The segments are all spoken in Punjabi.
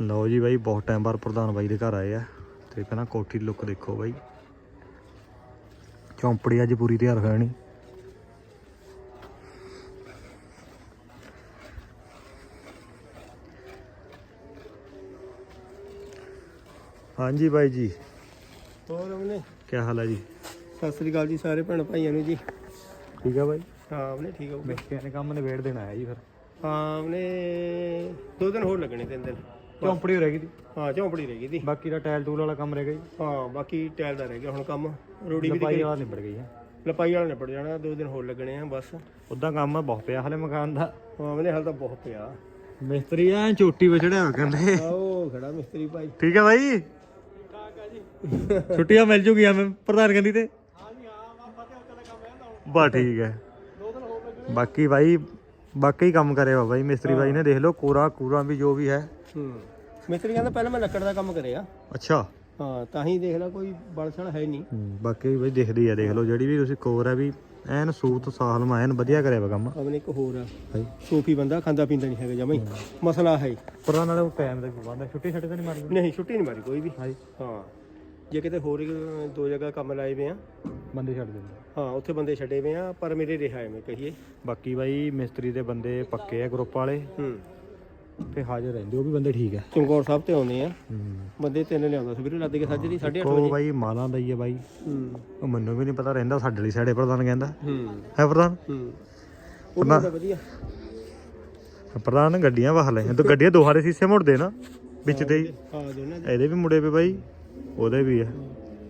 ਲਓ ਜੀ ਬਾਈ ਬਹੁਤ ਟਾਈਮ ਬਾਅਦ ਪ੍ਰਧਾਨ ਬਾਈ ਦੇ ਘਰ ਆਏ ਆ। ਤੇ ਪਹਿਲਾਂ ਕੋਠੀ ਦੀ ਲੁੱਕ ਦੇਖੋ ਬਾਈ। ਚੌਂਪੜੀ ਅੱਜ ਪੂਰੀ ਤਿਆਰ ਹੋਣੀ ਹਾਂਜੀ ਬਾਈ ਜੀ। ਹੋਰ ਉਹਨੇ ਕੀ ਹਾਲ ਹੈ ਜੀ? ਸਤਿ ਸ੍ਰੀ ਅਕਾਲ ਜੀ ਸਾਰੇ ਭੈਣ ਭਾਈਆਂ ਨੂੰ ਜੀ। ਠੀਕ ਆ ਬਾਈ? ਹਾਂ ਉਹਨੇ ਠੀਕ ਹੋ ਮਿਸਤਰੀਆਂ ਨੇ ਕੰਮ ਨਿਬੇੜ ਦੇਣਾ ਹੈ ਜੀ ਫਿਰ। ਹਾਂ ਉਹਨੇ ਦੋ ਦਿਨ ਹੋਰ ਲੱਗਣੇ ਤਿੰਨ ਦਿਨ। ਚੌਂਪੜੀ ਹੋ ਰਹਿ ਗਈ ਤੀ ਹਾਂ ਝੌਂਪੜੀ ਰਹਿ ਗਈ ਦੀ। ਬਾਕੀ ਦਾ ਟਾਇਲ ਟੂਲ ਵਾਲਾ ਕੰਮ ਰਹਿ ਗਿਆ ਜੀ। ਹਾਂ ਬਾਕੀ ਟਾਇਲ ਦਾ ਰਹਿ ਗਿਆ ਹੁਣ ਕੰਮ। ਰੋੜੀ ਵੀ ਲਪਾਈ ਦੀ ਵਾਲਾ ਨਿਬੜ ਗਈ ਹੈ ਲਪਾਈ ਵਾਲਾ ਨਿਪਟ ਜਾਣਾ ਦੋ ਦਿਨ ਹੋਰ ਲੱਗਣੇ ਆ ਬਸ। ਉਦਾਂ ਕੰਮ ਬਹੁਤ ਪਿਆ ਹਲੇ ਮਕਾਨ ਦਾ। ਹਾਂ ਉਹਨੇ ਹਾਲ ਤਾਂ ਬਹੁਤ ਪਿਆ। ਮਿਸਤਰੀ ਐ ਚੋਟੀ ਵਿਚੜਿਆ ਕਹਿੰਦੇ ਆਓ ਖੜਾ ਮਿਸਤਰੀ ਭਾਈ। ਠੀਕ ਹੈ ਬਾਈ? ਛੁੱਟੀਆਂ ਮਿਲ ਜੂਗੀਆਂ ਮੈਂ ਪ੍ਰਧਾਨ ਕਹਿੰਦੀ ਤੇ। ਦਾ ਬਾ ਠੀਕ ਹੈ ਦੋ ਬਾਕੀ ਬਾਈ ਵਾਕਈ ਕੰਮ ਕਰਿਆ ਬਾਈ ਮਿਸਤਰੀ ਬਾਈ ਨੇ ਦੇਖ ਲਓ ਕੋਰਾ ਕੂਰਾ ਵੀ ਜੋ ਵੀ ਹੈ। ਹੂੰ। ਮਿਸਤਰੀ ਕਹਿੰਦਾ ਪਹਿਲਾਂ ਮੈਂ ਲੱਕੜ ਦਾ ਕੰਮ ਕਰਿਆ। ਅੱਛਾ। ਹਾਂ ਤਾਂ ਹੀ ਦੇਖ ਲੈ ਕੋਈ ਬਲਸਣ ਹੈ ਨਹੀਂ। ਹੂੰ, ਬਾਕੀ ਬਾਈ ਦਿਖਦੀ ਆ ਦੇਖ ਲਓ ਜਿਹੜੀ ਵੀ ਤੁਸੀਂ ਕੋਰ ਹੈ ਵੀ ਐਨ ਸੂਤ ਸਾਲਮ ਐਨ ਵਧੀਆ ਕਰਿਆ ਵਾ ਕੰਮ। ਆਪਣੇ ਇੱਕ ਹੋਰ ਆ। ਸੂਫੀ ਬੰਦਾ ਖਾਂਦਾ ਪੀਂਦਾ ਨਹੀਂ ਹੈਗਾ ਜਮਾਈ ਮਸਲਾ ਹੈ ਪ੍ਰਧਾਨ ਨਾਲੇ ਟਾਈਮ ਦਾ ਪਾਬੰਦ ਹੈ ਛੁੱਟੀ ਛੱਡੇ ਤਾਂ ਨਹੀਂ ਮਾਰਦੀ ਨਹੀਂ ਛੁੱਟੀ ਨਹੀਂ ਮਾਰੀ ਕੋਈ ਵੀ। ਹਾਂਜੀ ਹਾਂ। ਜੇ ਕਿਤੇ ਹੋਰ ਇੱਕ ਦੋ ਜਗ੍ਹਾ ਕੰਮ ਲਾਏ ਵੇ ਆ। ਬੰਦੇ ਛੱਡ ਦਿੰਦੇ ਹਾਂ ਉੱਥੇ ਬੰਦੇ ਛੱਡੇ ਵੇ ਆ ਪਰ ਮੇਰੇ ਰਿਹਾ ਐਵੇਂ ਕਹੀਏ। ਬਾਕੀ ਬਾਈ ਮਿਸਤਰੀ ਦੇ ਬੰਦੇ ਪੱਕੇ ਆ ਗਰੁੱਪ ਵਾਲੇ। ਹੂੰ। ਤੇ ਹਾਜ਼ਰ ਰਹਿੰਦੇ ਉਹ ਵੀ ਬੰਦੇ ਠੀਕ ਹੈ। ਚਮਕੌਰ ਸਾਹਿਬ ਤੇ ਆਉਂਦੇ ਆ। ਬੰਦੇ ਤਿੰਨ ਲਿਆਉਂਦਾ ਸਵੇਰੇ ਲੱਦ ਕੇ ਸਾਜੇ ਦੀ 8:30 ਉਹ ਵਜੇ। ਬਾਈ ਮਾਲਾਂ ਦਾ ਹੀ ਹੈ ਬਾਈ। ਹੂੰ। ਉਹ ਮੈਨੂੰ ਵੀ ਨਹੀਂ ਪਤਾ ਰਹਿੰਦਾ ਸਾਡੇ ਲਈ ਸਾਡੇ ਪ੍ਰਧਾਨ ਕਹਿੰਦਾ। ਹੂੰ। ਪ੍ਰਧਾਨ? ਹੂੰ। ਉਹ ਵਧੀਆ। ਪ੍ਰਧਾਨ ਗੱਡੀਆਂ ਵਾਹ ਲੈ ਤੂੰ ਗੱਡੀਆਂ ਦੋਹਾਂ ਦੇ ਸੀਸੇ ਮੁੜਦੇ ਨਾ ਵਿੱਚ ਤੇ ਇਹਦੇ ਵੀ ਮੁੜੇ ਪਏ ਬਾਈ ਉਹਦੇ ਵੀ ਹੈ।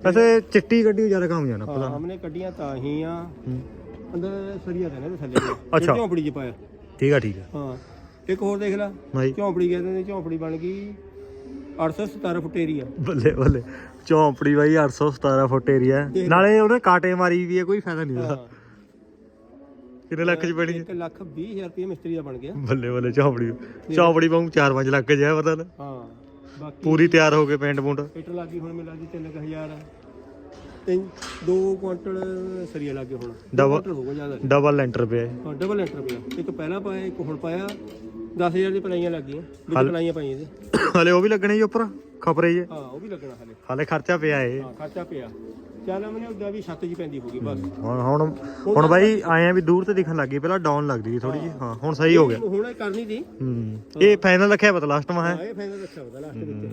ਵੈਸੇ ਚਿੱਟੀ ਗੱਡੀ ਜ਼ਿਆਦਾ ਕੰਮ ਜਾਣਾ ਪ੍ਰਧਾਨ। ਹਮਨੇ ਕੱਢੀਆਂ ਤਾਂ ਹੀ ਆ। ਅੰਦਰ ਸਰੀਆ ਤਾਂ ਨੇ ਥੱਲੇ। ਅੱਛਾ। ਝੌਂਪੜੀ ਚ ਪਾਇਆ। ਠੀਕ ਆ ਠੀਕ ਆ। ਹਾਂ। ਇੱਕ ਹੋਰ ਦੇਖ ਲੈ। ਝੌਂਪੜੀ ਕਹਿੰਦੇ ਨੇ ਝੌਂਪੜੀ ਬਣ ਗਈ 817 ਫੁੱਟ ਏਰੀਆ ਬੱਲੇ ਬੱਲੇ ਚੌਂਪੜੀ ਬਾਈ 817 ਫੁੱਟ ਏਰੀਆ ਹੈ। ਨਾਲੇ ਉਹਨੇ ਕਾਟੇ ਮਾਰੀ ਵੀ ਹੈ ਕੋਈ ਫਾਇਦਾ ਨਹੀਂ ਉਹਦਾ। ਕਿੰਨੇ ਲੱਖ ਚ ਪੈਣੀ ਹੈ? 1 ਲੱਖ 20 ਹਜ਼ਾਰ ਰੁਪਏ ਮਿਸਤਰੀ ਦਾ ਬਣ ਗਿਆ। ਬੱਲੇ ਬੱਲੇ ਚੌਂਪੜੀ ਚੌਂਪੜੀ ਵਾਂਗ 4-5 ਲੱਖ ਹੈ ਪਤਾ ਨਾ। ਹਾਂ ਬਾਕੀ ਪੂਰੀ ਤਿਆਰ ਹੋ ਕੇ ਪੈਂਟ ਪੁੰਟ ਪੇਟਰ ਲੱਗੀ ਹੁਣ ਮੈਨੂੰ ਲੱਗਦੀ 3000 ਤਿੰਨ 2 ਕੁਆਂਟਲ ਸਰੀਆ ਲੱਗੇ ਹੁਣ। Double- ਕੁਆਂਟਲ ਹੋਊਗਾ ਜ਼ਿਆਦਾ ਨਹੀਂ। ਡਬਲ ਲੈਂਟਰ ਪਿਆ ਹਾਂ ਡਬਲ ਲੈਂਟਰ ਪਿਆ। ਇੱਕ ਪਹਿਲਾਂ ਪਾਇਆ ਇੱਕ ਹੁਣ ਪਾਇਆ। 10000 ਦੀ ਪਲਾਈਆਂ ਲੱਗੀਆਂ ਵਿੱਚ ਪਲਾਈਆਂ ਪਾਈਆਂ ਇਹਦੇ ਹਲੇ ਉਹ ਵੀ ਲੱਗਣੇ ਜੀ ਉੱਪਰ? ਖਪਰੇ ਜੇ? ਹਾਂ ਉਹ ਵੀ ਲੱਗਣਾ ਹਲੇ। ਹਲੇ ਖਰਚਾ ਪਿਆ ਏ ਹਾਂ ਖਰਚਾ ਪਿਆ। ਚੱਲ ਮੈਨੇ ਉਹਦਾ ਵੀ ਛੱਤ ਜੀ ਪੈਂਦੀ ਹੋਗੀ ਬਸ। ਹੁਣ ਹੁਣ ਹੁਣ ਬਾਈ ਆਏ ਆ ਵੀ ਦੂਰ ਤੇ ਦਿਖਣ ਲੱਗੀ ਪਹਿਲਾਂ ਡਾਊਨ ਲੱਗਦੀ ਸੀ ਥੋੜੀ ਜੀ ਹਾਂ। ਹੁਣ ਸਹੀ ਹੋ ਗਿਆ। ਹੁਣ ਇਹ ਕਰਨੀ ਦੀ ਹੂੰ। ਇਹ ਫਾਈਨਲ ਰੱਖਿਆ ਪਤਾ ਲਾਸਟ ਮਾ ਹੈ? ਹਾਂ ਇਹ ਫਾਇਦਾ ਰੱਖਿਆ ਉਹਦਾ ਲਾਸਟ ਵਿੱਚ।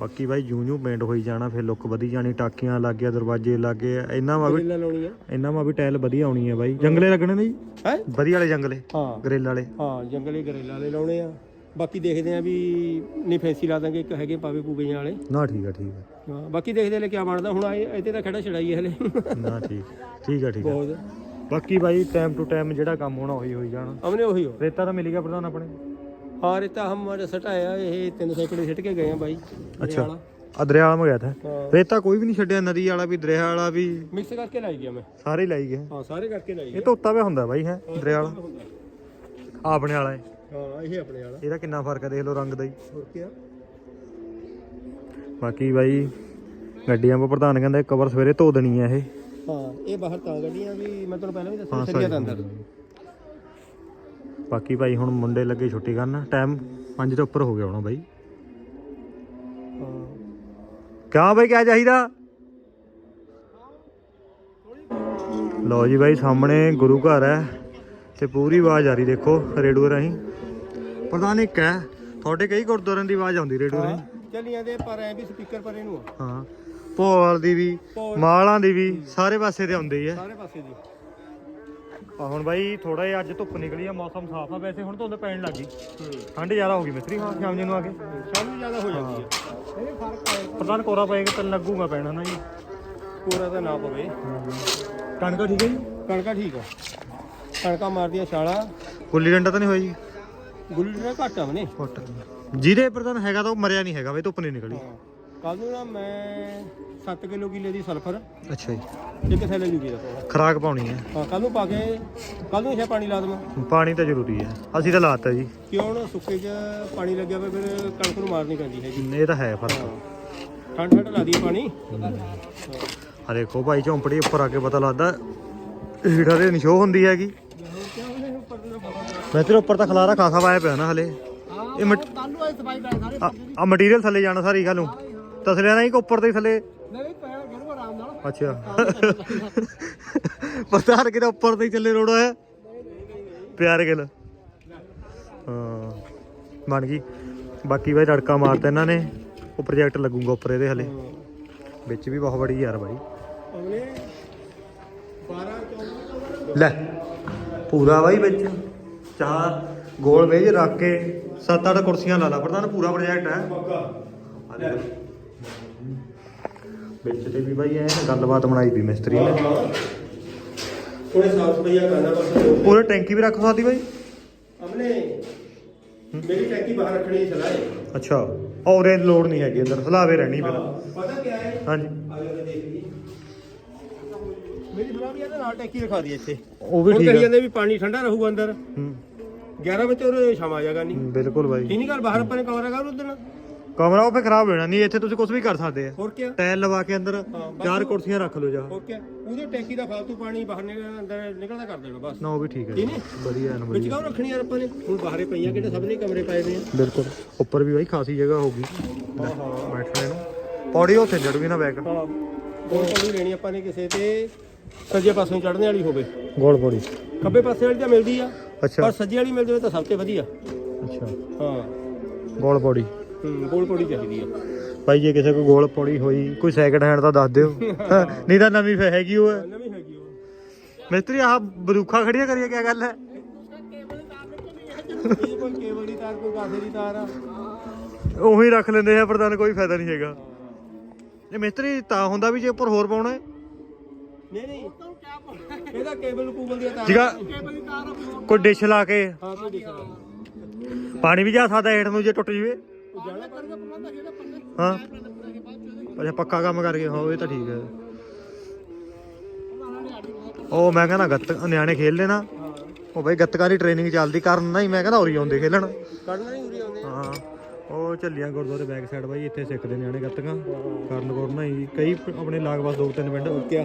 ਬਾਕੀ ਬਾਈ ਜੂ ਜੂ ਪੇਂਟ ਹੋਈ ਜਾਣਾ ਫਿਰ ਲੁੱਕ ਵਧੀ ਜਾਣੀ ਟਾਕੀਆਂ ਲੱਗ ਗਿਆ ਦਰਵਾਜ਼ੇ ਲੱਗ ਗਏ ਇਹਨਾਂ ਮਾ ਵੀ ਗ੍ਰਿਲਾਂ ਇਹਨਾਂ ਮਾ ਵੀ ਟਾਇਲ ਵਧੀਆ ਆਉਣੀ ਹੈ ਬਾਈ। ਜੰਗਲੇ ਲੱਗਣੇ ਨੇ ਜੀ? ਹੈ? ਵਧੀਆ ਵਾਲੇ ਜੰਗਲੇ ਹਾਂ। ਗ੍ਰਿਲ ਵਾਲੇ। ਹਾਂ ਜੰਗਲੇ ਗਰੇਲਾ ਵਾਲੇ ਲਾਉਣੇ ਆ। ਬਾਕੀ ਦੇਖਦੇ ਆ ਵੀ ਨਹੀਂ ਫੈਂਸੀ ਲਾ ਦਾਂਗੇ ਇੱਕ ਹੈਗੇ ਪਾਵੇ ਪੂਵੇ ਵਾਲੇ। ਨਾ ਠੀਕ ਆ ਠੀਕ ਆ। ਹਾਂ ਬਾਕੀ ਦੇਖਦੇ ਆ ਲੈ ਕਿਆ ਬਣਦਾ। ਹੁਣ ਆਏ ਇੱਥੇ ਤਾਂ ਖੜਾ ਛੜਾਈ ਹਲੇ। ਨਾ ਠੀਕ ਠੀਕ ਆ ਠੀਕ ਆ। ਬਹੁਤ। ਬਾਕੀ ਬਾਈ ਟਾਈਮ ਟੂ ਟਾਈਮ ਜਿਹੜਾ ਕੰਮ ਹੋਣਾ ਉਹੀ ਹੋਈ ਜਾਣਾ। ਅਮਨੇ ਉਹੀ ਹੋ। ਰੇਤਾ ਤਾਂ ਮਿਲ ਗਿਆ ਪ੍ਰਧਾਨ ਆਪਣੇ। ਹਾਂ ਰੇਤਾ ਹਮਾਰੇ ਸਟਾਇਆ ਇਹ ਤਿੰਨ ਸਾਈਕਲ ਸਿੱਟ ਕੇ ਗਏ ਆ ਬਾਈ ਅੱਛਾ। ਆ ਦਰਿਆ ਵਾਲਾ ਗਿਆ ਥਾ ਹਾਂ। ਰੇਤਾ ਕੋਈ ਵੀ ਨਹੀਂ ਛੱਡਿਆ ਨਦੀ ਵਾਲਾ ਵੀ ਦਰਿਆ ਵਾਲਾ ਵੀ। ਮਿਕਸ ਕਰਕੇ ਲਾਈ ਗਿਆ ਮੈਂ। ਸਾਰੇ ਲਾਈ ਗਏ। ਹਾਂ ਸਾਰੇ ਕਰਕੇ ਲਾਈ ਇਹ ਗਿਆ ਧੋਤਾ ਪਿਆ ਹੁੰਦਾ ਬਾਈ ਹੈ ਦਰਿਆ ਵਾਲਾ। ਆਪਣੇ ਵਾਲਾ ਹੈ। ਹਾਂ ਇਹ ਆਪਣੇ ਵਾਲਾ। ਇਹਦਾ ਕਿੰਨਾ ਫ਼ਰਕ ਹੈ ਦੇਖ ਲਓ ਰੰਗ ਦਾ ਹੀ। ਹੋਰ ਕੀ ਬਾਕੀ ਬਾਈ ਗੱਡੀਆਂ 'ਤੇ ਪ੍ਰਧਾਨ ਕਹਿੰਦਾ ਕਵਰ ਸਵੇਰੇ ਧੋ ਦੇਣੀ ਹੈ ਇਹ। ਹਾਂ ਇਹ ਬਾਹਰ ਤਾਂ ਗੱਡੀਆਂ ਵੀ ਮੈਂ ਤੁਹਾਨੂੰ ਪਹਿਲਾਂ ਵੀ ਦੱਸਿਆ ਸਰੀਆ ਤਾਂ ਅੰਦਰ। ਬਾਕੀ ਭਾਈ ਹੁਣ ਮੁੰਡੇ ਲੱਗੇ ਛੁੱਟੀ ਕਰਨ ਟਾਈਮ 5 ਤੋਂ ਉੱਪਰ ਹੋ ਗਿਆ ਹੋਣਾ ਬਾਈ। ਕਿਆ ਬਾਈ ਕਿਆ ਚਾਹੀਦਾ? ਲਓ ਜੀ ਬਾਈ ਸਾਹਮਣੇ ਗੁਰੂ ਘਰ ਹੈ ਤੇ ਪੂਰੀ ਆਵਾਜ਼ ਆ ਰਹੀ ਦੇਖੋ ਰੇਡੂਏ ਰਾਹੀਂ। ਪ੍ਰਧਾਨ ਇੱਕ ਹੈ ਤੁਹਾਡੇ ਕਈ ਗੁਰਦੁਆਰਿਆਂ ਦੀ ਆਵਾਜ਼ ਆਉਂਦੀ ਰੇਡੂਏ ਰਾਹੀਂ। ਚੱਲੀਆਂ ਦੇ ਪਰ ਐ ਵੀ ਸਪੀਕਰ ਪਰੇ ਨੂੰ ਆ। ਹਾਂ ਭੋਵਾਲ ਦੀ ਵੀ ਭੋਲ। ਮਾਲਾਂ ਦੀ ਵੀ ਸਾਰੇ ਪਾਸੇ ਤੇ ਆਉਂਦੀ ਹੈ। ਸਾਰੇ ਪਾਸੇ ਦੀ। ਆ ਹੁਣ ਬਾਈ ਥੋੜਾ ਜਿਹਾ ਅੱਜ ਧੁੱਪ ਨਿਕਲੀ ਆ ਮੌਸਮ ਸਾਫ਼ ਆ ਵੈਸੇ ਹੁਣ ਧੁੰਦ ਪੈਣ ਲੱਗੀ ਠੰਡ ਜ਼ਿਆਦਾ ਹੋ ਗਈ ਮਿਸਤਰੀ ਹਾਂ ਸ਼ਾਮ ਜੀ ਨੂੰ ਆ ਕੇ। ਸ਼ਾਮ ਨੂੰ ਜ਼ਿਆਦਾ ਹੋ ਜਾਂਦੀ ਹੈ। ਇਹ ਫ਼ਰਕ ਹੈ ਪ੍ਰਧਾਨ ਕੋਰਾ ਪਏਗਾ ਤਾਂ ਲੱਗੂਗਾ ਪੈਣਾ ਨਾ ਜੀ। ਪੂਰਾ ਤਾਂ ਨਾ ਪਵੇ। ਕਣਕ ਠੀਕ ਹੈ ਜੀ? ਕਣਕਾਂ ਠੀਕ ਆ। ਕਣਕਾਂ ਮਾਰਦੀਆਂ ਛਾਲਾ। ਗੁੱਲੀ ਡੰਡਾ ਤਾਂ ਨਹੀਂ ਹੋਈ ਜੀ? ਗੁੱਲੀ ਦਾ ਘੱਟ ਆ ਮਨੇ ਫੁੱਟ ਜਿਹਦੇ ਪ੍ਰਧਾਨ ਹੈਗਾ ਤਾਂ ਉਹ ਮਰਿਆ ਨਹੀਂ ਹੈਗਾ ਵੇ ਧੁੱਪ ਨਹੀਂ ਨਿਕਲੀ। ਕੱਲ ਨੂੰ ਨਾ ਮੈਂ 7 ਕਿਲੋ ਕਿਲੇ ਦੀ ਸਲਫਰ। ਅੱਛਾ ਜੀ। ਇੱਕ ਥੈਲੇ ਜੂਗੀ ਦਾ ਪਾਉਣਾ ਖਰਾਕ ਪਾਉਣੀ ਹੈ ਹਾਂ ਕੱਲ ਨੂੰ ਪਾ ਕੇ ਕੱਲ ਨੂੰ ਇਹ ਪਾਣੀ ਲਾ ਦਵਾਂ। ਪਾਣੀ ਤਾਂ ਜ਼ਰੂਰੀ ਹੈ ਅਸੀਂ ਤਾਂ ਲਾਤਾ ਜੀ। ਕਿਉਂ ਨਾ ਸੁੱਕੇ 'ਚ ਪਾਣੀ ਲੱਗਿਆ ਫਿਰ ਕਣਕ ਨੂੰ ਮਾਰਨੀ ਪੈਂਦੀ ਹੈਗੀ। ਇਹ ਤਾਂ ਹੈ ਫ਼ਰਕ। ਹਾਂ। ਠੰਡ ਠੰਡ ਲਾ ਦੀ ਪਾਣੀ। ਆ ਦੇਖੋ ਭਾਈ ਝੌਂਪੜੀ ਉੱਪਰ ਆ ਕੇ ਪਤਾ ਲੱਗਦਾ ਹੀਟਾ ਦੇ ਨਿਸ਼ੋ ਹੁੰਦੀ ਹੈਗੀ। ਮੈਂ ਤੇ ਉੱਪਰ ਤਾਂ ਖਲਾਰਾ ਖਾਸਾ ਪਾਇਆ ਪਿਆ ਨਾ ਹਲੇ। ਇਹ ਮਿੱਟ ਕੱਲ ਨੂੰ ਸਫ਼ਾਈ ਪੈ ਸਾਰੇ ਆ ਆ ਮਟੀਰੀਅਲ ਥੱਲੇ ਜਾਣਾ ਸਾਰੀ ਗੱਲ ਨੂੰ। ਤਸਲਿਆ ਨਹੀਂ ਕਿ ਉੱਪਰ ਤੇ ਹੀ ਥੱਲੇ? ਨਹੀਂ ਨਹੀਂ ਪੈ ਗਰੂ ਆਰਾਮ ਨਾਲ। ਅੱਛਾ। ਪ੍ਰਧਾਨ ਕਿਹਦਾ ਉੱਪਰ ਤੇ ਹੀ ਚੱਲੇ ਰੋਡ ਹੈ ਪਿਆਰ ਗਿਲ। ਹਾਂ। ਬਣ ਗਈ। ਬਾਕੀ ਬਾਈ ਰੜਕਾ ਮਾਰਤਾ ਇਹਨਾਂ ਨੇ। ਉਹ ਪ੍ਰੋਜੈਕਟ ਲੱਗੂਗਾ ਉੱਪਰ ਇਹਦੇ ਹਲੇ। ਵਿੱਚ ਵੀ ਬਹੁਤ ਬੜੀ ਯਾਰ ਬਾਈ। ਅਗਲੇ 12 14 ਲੈ ਪੂਰਾ ਬਾਈ ਵਿੱਚ। ਚਾਰ ਗੋਲ ਮੇਜ ਰੱਖ ਕੇ ਸੱਤ ਅੱਠ ਕੁਰਸੀਆਂ ਲਾ ਲਾ। ਪ੍ਰਧਾਨ ਪੂਰਾ ਪ੍ਰੋਜੈਕਟ ਹੈ। ਪੱਕਾ। ਵਿੱਚ ਤੇ ਵੀ ਬਾਈ ਐ ਗੱਲਬਾਤ ਬਣਾਈ ਵੀ ਮਿਸਤਰੀ ਨੇ। ਥੋੜੇ ਸਾਫ਼ ਸਫਾਈਆ ਕਰਨਾ ਬਸ। ਪੂਰੇ ਟੈਂਕੀ ਵੀ ਰੱਖ ਸਕਦੀ ਬਾਈ? ਆਪਣੇ ਮੇਰੀ ਟੈਂਕੀ ਬਾਹਰ ਰੱਖਣੀ ਸਲਾਹ ਹੈ ਅੱਛਾ ਔਰ ਇਹ ਲੋੜ ਨਹੀਂ ਹੈਗੀ ਅੰਦਰ ਹਲਾਵੇ ਰਹਿਣੀ ਫਿਰ। ਪਤਾ ਕੀ ਹੈ ਹਾਂਜੀ। ਆ ਜਾ ਕੇ ਦੇਖ ਲਈ। ਮੇਰੀ ਸਲਾਹ ਵੀ ਇਹਦੇ ਨਾਲ ਟੈਂਕੀ ਰਖਾ ਦੀ ਇੱਥੇ। ਉਹ ਵੀ ਠੀਕ ਹੈ ਜਾਂਦੇ ਵੀ ਪਾਣੀ ਠੰਡਾ ਰਹੂਗਾ ਅੰਦਰ। ਹੂੰ। 11 ਵਜੇ ਉਹ ਛਾਵਾਂ ਜਾਗਾ ਨਹੀਂ ਬਿਲਕੁਲ ਬਾਈ। ਠੀਕ ਨਹੀਂ ਗੱਲ ਬਾਹਰ ਆਪਾਂ ਨੇ ਕਮਰਾ ਕਰ ਉਦੋਂ ਕਮਰਾ ਉਹ ਫੇ ਖਰਾਬ ਹੋ ਜਾਣਾ ਨਹੀਂ ਇੱਥੇ ਤੁਸੀਂ ਕੁਝ ਵੀ ਕਰ ਸਕਦੇ ਆ। ਹੋਰ ਕੀ ਟਾਇਲ ਲਵਾ ਕੇ ਅੰਦਰ ਬਸ ਚਾਰ ਉਹ- ਕੁਰਸੀਆਂ ਰੱਖ ਲਓ ਜਾ। ਹੋਰ ਕੀ ਉਹਦੇ ਟੈਂਕੀ ਦਾ ਫालतू ਪਾਣੀ ਬਾਹਰ ਨਿਕਲ ਅੰਦਰ ਨਿਕਲਦਾ ਕਰ ਦੇਣਾ ਬਸ। ਨਾ ਉਹ ਵੀ ਠੀਕ ਹੈ ਠੀਕ ਜੀ। ਨੀ? ਵਧੀਆ ਐਨ ਵਿੱਚ ਵਧੀਆ। ਕਾਹ ਰੱਖਣੀ ਯਾਰ ਆਪਾਂ ਨੇ? ਹੁਣ ਬਾਹਰੇ ਪਈਆਂ ਕਿਹੜੇ ਸਭ ਨੇ ਕਮਰੇ ਪਏ ਨੇ ਬਿਲਕੁਲ। ਉੱਪਰ ਵੀ ਬਾਈ ਖਾਸੀ ਜਗ੍ਹਾ ਹੋਗੀ ਹਾਂ ਹਾਂ ਬੈਠਣੇ ਨੂੰ ਪੌੜੀ ਉੱਥੇ ਜੜੂਗੀ ਨਾ ਬੈਕ। ਹਾਂ। ਗੋਲ ਪੌੜੀ ਲੈਣੀ ਆਪਾਂ ਨੇ ਕਿਸੇ ਤੇ ਸੱਜੇ ਪਾਸੋਂ ਚੜ੍ਹਨੇ ਵਾਲੀ ਹੋਵੇ। ਗੋਲ ਪੌੜੀ। ਖੱਬੇ ਪਾਸੇ ਵਾਲੀ ਤਾਂ ਮਿਲਦੀ ਆ। ਅੱਛਾ। ਪਰ ਸੱਜੇ ਵਾਲੀ ਮਿਲ ਜਾਵੇ ਤਾਂ ਸਭ ਤੋਂ ਵਧੀਆ। ਅੱਛਾ। ਹਾਂ। ਗੋਲ ਪੌੜੀ। ਹੂੰ ਗੋਲ ਪੌੜੀ ਚਾਹੀਦੀ ਆ। ਭਾਈ ਜੇ ਕਿਸੇ ਕੋ ਗੋਲ ਪੌੜੀ ਹੋਈ ਕੋਈ ਸੈਕਿੰਡ ਹੈਂਡ ਤਾਂ ਦੱਸ ਦਿਓ। ਨਹੀਂ ਤਾਂ ਨਵੀਂ ਫੇ ਹੈਗੀ ਉਹ। ਹੈ ਨਵੀਂ ਹੈਗੀ ਉਹ। ਮਿਸਤਰੀ ਆਹ ਬਰੂਖਾ ਖੜੀਆਂ ਕਰੀਏ ਕੀ ਗੱਲ ਹੈ? ਇਹ ਕੋਈ ਕੇਬਲ ਦੀ ਤਾਰ ਕੋਈ ਕਾਸੇ ਦੀ ਤਾਰ ਆ। ਉਹੀ ਰੱਖ ਲੈਂਦੇ ਆ ਪ੍ਰਧਾਨ ਕੋਈ ਫਾਇਦਾ ਨਹੀਂ ਹੈਗਾ। ਇਹ ਮਿਸਤਰੀ ਤਾਂ ਹੁੰਦਾ ਵੀ ਜੇ ਉੱਪਰ ਹੋਰ ਪਾਉਣਾ ਹੈ। ਨਹੀਂ ਨਹੀਂ। ਇਹਦਾ ਕੇਬਲ ਕੂਬਲ ਦੀਆਂ ਤਾਰਾਂ ਜਿਗਾ ਕੋਈ ਡਿਸ਼ ਲਾ ਕੇ। ਹਾਂ ਕੋਈ ਦਿਖਾ ਪਾਣੀ ਵੀ ਜਾ ਸਕਦਾ ਹੇਠ ਨੂੰ ਜੇ ਟੁੱਟ ਜਵੇ। ਹਾਂ। ਅੱਛਾ ਪੱਕਾ ਕੰਮ ਕਰਕੇ ਹਾਂ ਇਹ ਤਾਂ ਠੀਕ ਹੈ। ਨੇ ਉਹ ਮੈਂ ਕਹਿੰਦਾ ਗੱਤ ਨਿਆਣੇ ਖੇਲ ਲੈਣਾ ਉਹ ਬਈ ਗੱਤਕਾ ਦੀ ਟ੍ਰੇਨਿੰਗ ਚੱਲਦੀ ਕਰਨ ਨਹੀਂ ਮੈਂ ਕਹਿੰਦਾ ਉਰੀ ਆਉਂਦੇ ਖੇਲਣ। ਕੱਢਣਾ ਹੀ ਉਰੀ ਆਉਂਦੇ। ਆ। ਹਾਂ ਉਹ ਚੱਲੀਆਂ ਗੁਰਦੁਆਰੇ ਬੈਕ ਸਾਈਡ ਬਾਈ ਇੱਥੇ ਸਿੱਖਦੇ ਨਿਆਣੇ ਗੱਤਕਾਂ। ਕਰਨ ਕਰਨਾ ਹੀ ਕਈ ਆਪਣੇ ਲਾਗ ਪਾਸ ਦੋ ਤਿੰਨ ਪਿੰਡ ਕਿਆ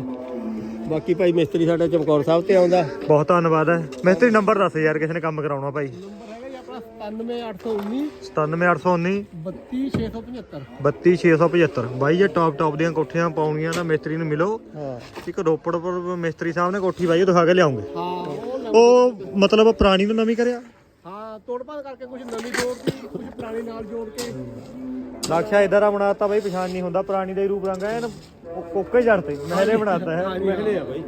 ਬਾਕੀ ਭਾਈ ਮਿਸਤਰੀ ਸਾਡਾ ਚਮਕੌਰ ਸਾਹਿਬ ਤੇ ਆਉਂਦਾ। ਬਹੁਤ ਧੰਨਵਾਦ ਹੈ। ਮਿਸਤਰੀ ਨੰਬਰ ਦੱਸ ਯਾਰ ਕਿਸੇ ਨੇ ਕੰਮ ਕਰਾਉਣਾ ਭਾਈ। ਨੰਬਰ 97819 97819 32675 32675 ਬਾਈ ਜੇ ਟੌਪ ਟੌਪ ਦੀਆਂ ਕੋਠੀਆਂ ਪਾਉਣੀਆਂ ਤਾਂ ਮਿਸਤਰੀ ਨੂੰ ਮਿਲੋ। ਹਾਂ। ਇੱਕ ਰੋਪੜ ਪਰ ਮਿਸਤਰੀ ਸਾਹਿਬ ਨੇ ਕੋਠੀ ਬਾਈ ਉਹ ਦਿਖਾ ਕੇ ਲਿਆਉਂਗੇ। ਹਾਂ ਉਹ ਨਵੀਂ- ਉਹ ਮਤਲਬ ਪੁਰਾਣੀ ਨੂੰ ਨਵੀਂ ਕਰਿਆ? ਹਾਂ ਤੋੜਪਾੜ ਕਰਕੇ ਕੁਝ ਨਵੀਂ ਜੋੜਤੀ ਕੁਝ ਪੁਰਾਣੀ ਨਾਲ ਜੋੜ ਕੇ। ਨਕਸ਼ਾ ਇਦਾਂ ਦਾ ਬਣਾਤਾ ਬਾਈ ਪਛਾਣ ਨਹੀਂ ਹੁੰਦਾ। ਪੁਰਾਣੀ ਦਾ ਹੀ ਰੂਪ ਰੰਗ ਹੈ ਨਾ ਕੋਕੇ ਜੜ ਤੇ ਮਹਿਲੇ ਬਣਾਤਾ ਹੈ। ਨਿਕਲੇ ਆ ਬਾਈ।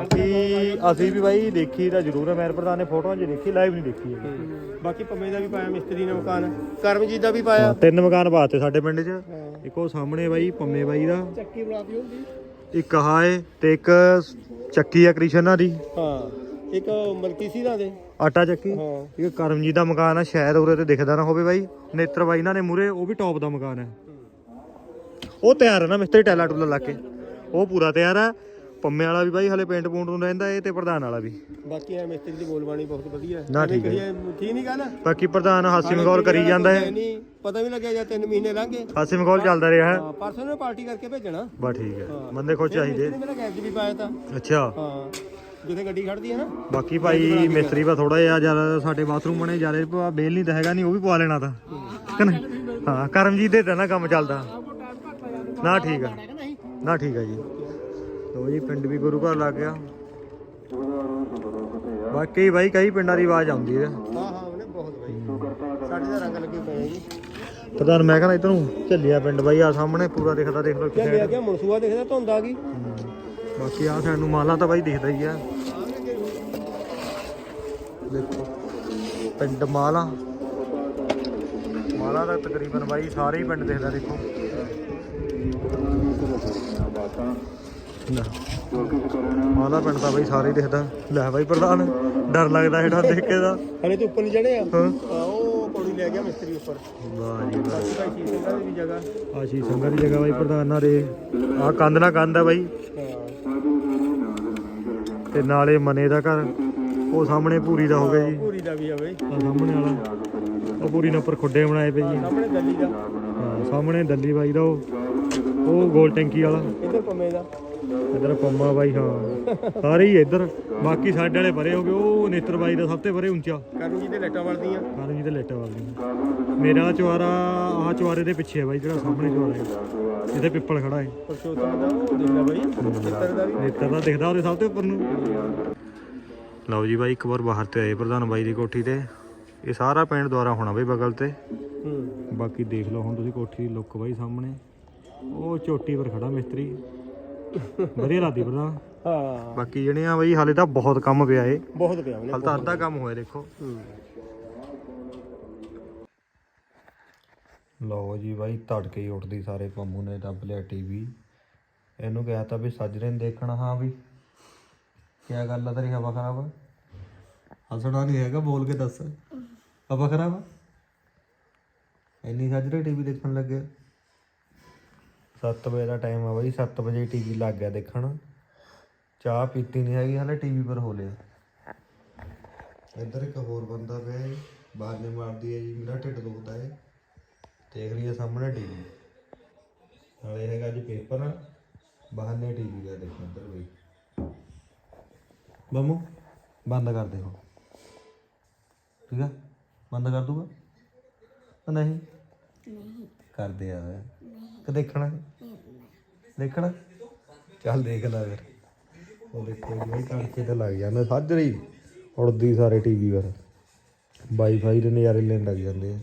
ਬਾਕੀ ਅਸੀਂ ਵੀ ਬਾਈ ਦੇਖੀ ਤਾਂ ਜ਼ਰੂਰ ਹੈ ਮੈਰ ਪ੍ਰਧਾਨ ਨੇ ਫੋਟੋਆਂ 'ਚ ਦੇਖੀ ਲਾਈਵ ਨਹੀਂ ਦੇਖੀ ਹੈਗੀ। ਬਾਕੀ ਪੰਮੇ ਦਾ ਵੀ ਪਾਇਆ ਮਿਸਤਰੀ ਨੇ ਮਕਾਨ। ਕਰਮਜੀਤ ਦਾ ਵੀ ਪਾਇਆ। ਤਿੰਨ ਮਕਾਨ ਬਾਤੇ ਸਾਡੇ ਪਿੰਡ 'ਚ। ਇੱਕ ਉਹ ਸਾਹਮਣੇ ਬਾਈ ਪੰਮੇ ਬਾਈ ਦਾ। ਚੱਕੀ ਬਣਾਤੀ ਹੁੰਦੀ। ਇੱਕ ਆਹ ਏ ਤੇ ਇੱਕ ਚੱਕੀ ਆ ਕ੍ਰਿਸ਼ਨਾ ਦੀ। ਹਾਂ ਇੱਕ ਮਲਕੀ ਸੀਰਾ ਦੇ ਆਟਾ ਚੱਕੀ। ਹਾਂ। ਇੱਕ ਕਰਮਜੀਤ ਦਾ ਮਕਾਨ ਆ ਸ਼ਾਇਦ ਉਰੇ ਤੇ ਦਿਖਦਾ ਨਾ ਹੋਵੇ ਬਾਈ। ਨੇਤਰ ਬਾਈ ਇਹਨਾਂ ਨੇ ਮੂਰੇ ਉਹ ਵੀ ਟੌਪ ਦਾ ਮਕਾਨ ਹੈ। ਉਹ ਤਿਆਰ ਹੈ ਨਾ ਮਿਸਤਰੀ ਟੈਲਾ ਟੂਲਾ ਲਾ ਕੇ। ਉਹ ਪੂਰਾ ਤਿਆਰ ਹੈ ਪੰਮੇ ਵਾਲਾ ਵੀ ਬਾਈ ਹਲੇ ਪੇਂਟ ਪੂੰਟ ਨੂੰ ਰਹਿੰਦਾ ਏ ਤੇ ਪ੍ਰਧਾਨ ਵਾਲਾ ਵੀ। ਬਾਕੀ ਐ ਮਿਸਤਰੀ ਦੀ ਬੋਲਬਾਣੀ ਬਹੁਤ ਵਧੀਆ ਨਾ, ਠੀਕ ਹੈ। ਠੀਕ ਨਹੀਂ ਗੱਲ? ਬਾਕੀ ਪ੍ਰਧਾਨ ਹਾਸੀ ਮਗੌਲ ਕਰੀ ਜਾਂਦਾ ਹੈ। ਨਹੀਂ ਪਤਾ ਵੀ ਲੱਗਿਆ ਜਾਂ 3 ਮਹੀਨੇ ਲੰਘ ਗਏ। ਹਾਸੀ ਮਗੌਲ ਚੱਲਦਾ ਰਿਹਾ ਹੈ। ਹਾਂ ਪਰਸੋਂ ਨੇ ਪਾਰਟੀ ਕਰਕੇ ਭੇਜਣਾ। ਬਸ ਠੀਕ ਹੈ। ਬੰਦੇ ਖੁਸ਼ ਚਾਹੀਦੇ। ਇਹਨੇ ਮੇਰਾ ਗੈਸ ਵੀ ਪਾਇਆ ਤਾਂ। ਅੱਛਾ। ਹਾਂ ਜਿੱਥੇ ਗੱਡੀ ਖੜਦੀ ਹੈ ਨਾ। ਬਾਕੀ ਭਾਈ ਮਿਸਤਰੀ ਬਾ ਥੋੜਾ ਜਿਹਾ ਜ਼ਿਆਦਾ ਸਾਡੇ ਬਾਥਰੂਮ ਬਣੇ ਜ਼ਿਆਦਾ ਬੇਲ ਨਹੀਂ ਤਾਂ ਹੈਗਾ ਨਹੀਂ ਉਹ ਵੀ ਪਵਾ ਲੈਣਾ ਤਾਂ। ਕਿ ਨਹੀਂ? ਹਾਂ ਕਰਮਜੀਤ ਦੇ ਤਾਂ ਨਾ ਕੰਮ ਚੱਲਦਾ। ਨਾ ਠੀਕ ਆ। ਨਾ ਠੀਕ ਆ ਜੀ। ਲੋ ਜੀ ਪਿੰਡ ਵੀ ਗੁਰੂ ਘਰ ਲੱਗ ਗਿਆ। ਬਾਕੀ ਬਾਈ ਕਈ ਪਿੰਡਾਂ ਦੀ ਆਵਾਜ਼ ਆਉਂਦੀ ਹੈ ਹਾਂ। ਹਾਂ ਉਹਨੇ ਬਹੁਤ ਬਾਈ ਸਾਡੇ ਦਾ ਰੰਗ ਲੱਗੇ ਪਏ ਜੀ ਪ੍ਰਧਾਨ ਮੈਂ ਕਹਿੰਦਾ ਇਧਰ ਨੂੰ ਝੱਲਿਆ ਪਿੰਡ ਬਾਈ ਆ ਸਾਹਮਣੇ ਪੂਰਾ ਦਿਖਦਾ ਦੇਖ ਲਓ ਕਿੱਥੇ ਗਿਆ ਗਿਆ ਮਨਸੂਆ ਦੇਖਦਾ ਧੁੰਦ ਆ ਗਈ। ਬਾਕੀ ਆ ਸਾਈਡ ਨੂੰ ਮਾਲਾ ਤਾਂ ਬਾਈ ਦਿਖਦਾ ਹੀ ਆ। ਦੇਖੋ ਪਿੰਡ ਮਾਲਾ। ਮਾਲਾ ਦਾ ਤਕਰੀਬਨ ਬਾਈ ਸਾਰੇ ਹੀ ਪਿੰਡ ਦਿਖਦਾ ਦੇਖੋ। ਲੈ। ਮਾਲਾ ਪਿੰਡ ਤਾਂ ਬਾਈ ਸਾਰੇ ਦਿਖਦਾ। ਲੈ ਬਾਈ ਪ੍ਰਧਾਨ ਡਰ ਲੱਗਦਾ ਹੇਠਾਂ ਦੇਖ ਕੇ ਦਾ। ਹਲੇ ਤੇ ਉੱਪਰ ਨਹੀਂ ਚੜੇ ਆ। ਉਹ ਪੌੜੀ ਲੈ ਗਿਆ ਮਿਸਤਰੀ ਉੱਪਰ। ਵਾਹ ਜੀ ਵਾਹ। ਬਾਕੀ ਭਾਈ ਸ਼ੀਸ਼ ਸਿੰਘਾਂ ਦੀ ਜਗ੍ਹਾ। ਆਸ਼ੀ ਸੰਗਤ ਦੀ ਜਗ੍ਹਾ ਬਾਈ ਪ੍ਰਧਾਨਾਂ ਦੇ। ਆ ਕੰਧ ਨਾ ਕੰਧ ਆ ਬਾਈ। ਤੇ ਨਾਲੇ ਮਨੇ ਦਾ ਘਰ। ਉਹ ਸਾਹਮਣੇ ਪੂਰੀ ਦਾ ਹੋ ਗਿਆ ਜੀ। ਪੂਰੀ ਦਾ ਵੀ ਆ ਬਈ। ਆ ਸਾਹਮਣੇ ਵਾਲਾ। ਉਹ ਪੂਰੀ ਨੇ ਉੱਪਰ ਖੁੱਡੇ ਬਣਾਏ ਪਏ ਜੀ। ਸਾਹਮਣੇ ਗੱਲੀ ਦਾ। ਹਾਂ ਸਾਹਮਣੇ ਦੱਲੀ ਬਾਈ ਦਾ ਉਹ। ਉਹ ਗੋਲ ਟੈਂਕੀ ਵਾਲਾ। ਇੱਧਰ ਪੰਮੇ ਦਾ। ਇਧਰ ਪੰਮਾ ਬਾਈ ਹਾਂ। ਸਾਰੇ ਹੀ ਇੱਧਰ। ਬਾਕੀ ਸਾਡੇ ਵਾਲੇ ਪਰੇ ਹੋ ਗਏ ਉਹ ਨੇਤਰ ਬਾਈ ਦਾ ਸਭ ਤੋਂ ਪਰੇ ਉੱਚਾ। ਕਰਨ ਜੀ ਦੇ ਲੈਟਾਂ ਵਲਦੀਆਂ ਕਾਰਨ ਜੀ ਤੇ ਲੇਟਾ ਵਾਲੀ ਮੇਰਾ ਚਵਾਰਾ ਆਹ ਚਵਾਰੇ ਦੇ ਪਿੱਛੇ ਹੈ ਬਾਈ ਜਿਹੜਾ ਸਾਹਮਣੇ ਚਵਾਰਾ ਹੈ। ਜਿੱਥੇ ਪਿੱਪਲ ਖੜਾ ਹੈ। ਪਰਸ਼ੋਤਮ ਦਾ ਉਹ ਦੇਖਣਾ ਬਾਈ ਚਿੱਤਰ ਦਾ ਵੀ ਨੇਤਰ ਦਾ ਦਿਖਦਾ ਉਹਦੇ ਸਭ ਤੋਂ ਉੱਪਰ ਨੂੰ। ਲਓ ਜੀ ਬਾਈ ਇੱਕ ਵਾਰ ਬਾਹਰ ਤੇ ਆਏ ਪ੍ਰਧਾਨ ਬਾਈ ਦੀ ਕੋਠੀ ਤੇ। ਇਹ ਸਾਰਾ ਪਿੰਡ ਦੁਆਰਾ ਹੋਣਾ ਬਈ ਬਗਲ ਤੇ। ਬਾਕੀ ਦੇਖ ਲਓ ਹੁਣ ਤੁਸੀਂ ਕੋਠੀ ਦੀ ਲੁੱਕ ਬਾਈ ਸਾਹਮਣੇ। ਉਹ ਚੋਟੀ ਪਰ ਖੜਾ ਮਿਸਤਰੀ। ਵਧੀਆ ਲੱਗਦੀ ਪ੍ਰਧਾਨ ਹਾਂ। ਬਾਕੀ ਜਿਹੜੀਆਂ ਬਾਈ ਹਾਲੇ ਤਾਂ ਬਹੁਤ ਕੰਮ ਪਿਆ ਏ ਬਹੁਤ ਪਿਆ ਉਹਨੇ ਹਾਲੇ ਤਾਂ ਅੱਧਾ ਕੰਮ ਹੋਇਆ ਦੇਖੋ। ਲਓ ਜੀ ਬਾਈ ਤੜਕੇ ਹੀ ਉੱਠਦੀ ਸਾਰੇ ਪੰਮੂ ਨੇ ਦੱਬ ਲਿਆ ਟੀਵੀ। ਇਹਨੂੰ ਕਿਹਾ ਤਾਂ ਵੀ ਸੱਜਰੇ ਨੂੰ ਦੇਖਣਾ ਹਾਂ ਵੀ। ਕੀ ਗੱਲ ਆ ਤੇਰੀ ਹਵਾ ਖਰਾਬ ਆ? ਹੱਸਣਾ ਨਹੀਂ ਹੈਗਾ ਬੋਲ ਕੇ ਦੱਸ। ਹਵਾ ਖਰਾਬ ਆ? ਇੰਨੀ ਸੱਜਰੇ ਟੀਵੀ ਦੇਖਣ ਲੱਗੇ 7 ਵਜੇ ਦਾ ਟਾਈਮ ਆ ਬਾਈ 7 ਵਜੇ ਟੀਵੀ ਲੱਗ ਗਿਆ ਦੇਖਣ। ਚਾਹ ਪੀਤੀ ਨਹੀਂ ਹੈਗੀ ਹਲੇ ਟੀਵੀ ਪਰ ਹੋ ਲਿਆ। ਇੱਧਰ ਇੱਕ ਹੋਰ ਬੰਦਾ ਪਿਆ ਹੈ ਬਾਹਰ ਨੇ ਮਾਰਦੀ ਹੈ ਜੀ ਮੇਰਾ ਢਿੱਡ ਦੁਖਦਾ ਹੈ ਦੇਖ ਲਈਏ ਸਾਹਮਣੇ ਟੀਵੀ ਨਾਲੇ ਹੈਗਾ ਜੀ ਪੇਪਰ। ਬਾਹਰ ਨੇ ਟੀਵੀ ਦਾ ਦੇਖੋ ਇੱਧਰ ਬਈ। ਬੰਮੂ ਬੰਦ ਕਰ ਦੇ ਹੁਣ। ਠੀਕ ਆ? ਬੰਦ ਕਰ ਦੂਗਾ? ਤਾਂ ਨਹੀਂ? ਨਹੀਂ। ਕਰ ਦੇ ਯਾਰ ਕਿ ਦੇਖਣਾ ਦੇਖਣਾ। ਚੱਲ ਦੇਖ ਲੈ ਫਿਰ। ਉਹ ਦੇਖੋ ਜੀ ਇਹ ਤੇ ਲੱਗ ਜਾਂਦਾ, ਸੱਜ ਰਹੀ। ਉੜਦੀ ਸਾਰੇ ਟੀਵੀ ਪਰ। ਵਾਈਫਾਈ ਦੇ ਨਜ਼ਾਰੇ ਲੈਣ ਲੱਗ ਜਾਂਦੇ ਆ।